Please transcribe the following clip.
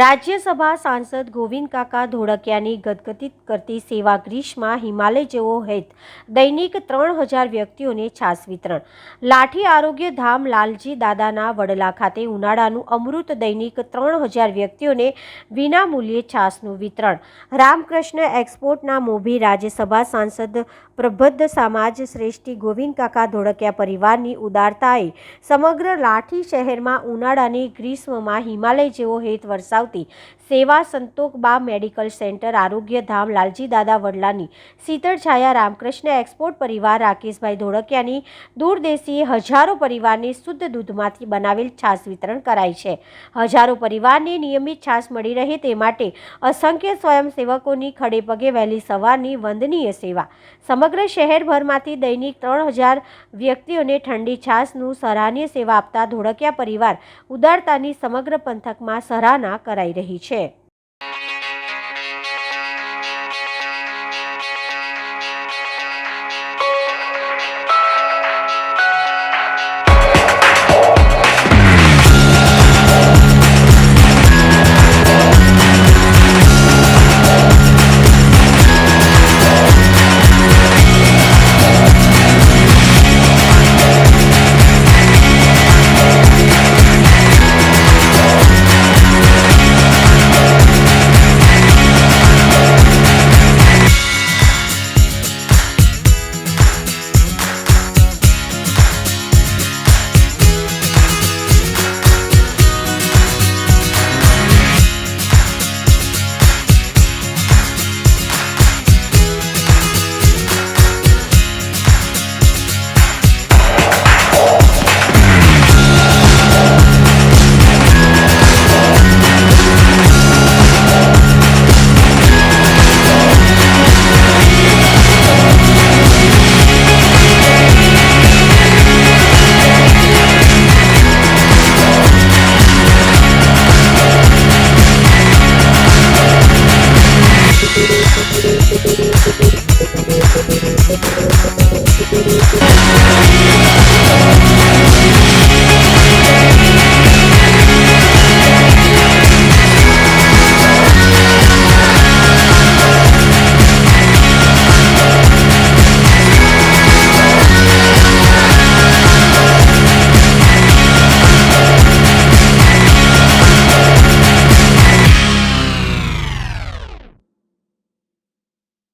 રાજ્યસભા સાંસદ ગોવિંદ કાકા ધોળકિયાની ગદગદિત કરતી સેવા ગ્રીસમાં હિમાલય જેવો હેત દૈનિક ત્રણ હજાર વ્યક્તિઓને છાસ વિતરણ. લાઠી આરોગ્ય ધામ લાલજી દાદાના વડલા ખાતે ઉનાળાનું અમૃત દૈનિક ત્રણ હજાર વ્યક્તિઓને વિનામૂલ્યે છાસનું વિતરણ. રામકૃષ્ણ એક્સપોર્ટના મોભી રાજ્યસભા સાંસદ પ્રબદ્ધ સમાજ શ્રેષ્ઠી ગોવિંદ કાકા ધોળકિયા પરિવારની ઉદારતાએ સમગ્ર લાઠી શહેરમાં ઉનાળાની ગ્રીષ્મમાં હિમાલય જેવો હેત વરસાવતી સેવા સંતોકબા મેડિકલ સેન્ટર આરોગ્ય ધામ લાલજી દાદા વડલાની શીતળ છાયા રામકૃષ્ણ એક્સપોર્ટ પરિવાર રાકેશભાઈ ધોળકિયાની દૂરદેશી હજારો પરિવારને શુદ્ધ દૂધમાંથી બનાવેલ છાશ વિતરણ કરાય છે. હજારો પરિવારને નિયમિત છાશ મળી રહે તે માટે અસંખ્ય સ્વયંસેવકોની ખડે પગે વહેલી સવારની વંદનીય સેવા. સમગ્ર શહેરભરમાંથી દૈનિક ત્રણ હજાર વ્યક્તિઓને ઠંડી છાશનું સરાહનીય સેવા આપતા ધોળકિયા પરિવાર ઉદારતાની સમગ્ર પંથકમાં સરાહના કરાઈ રહી છે.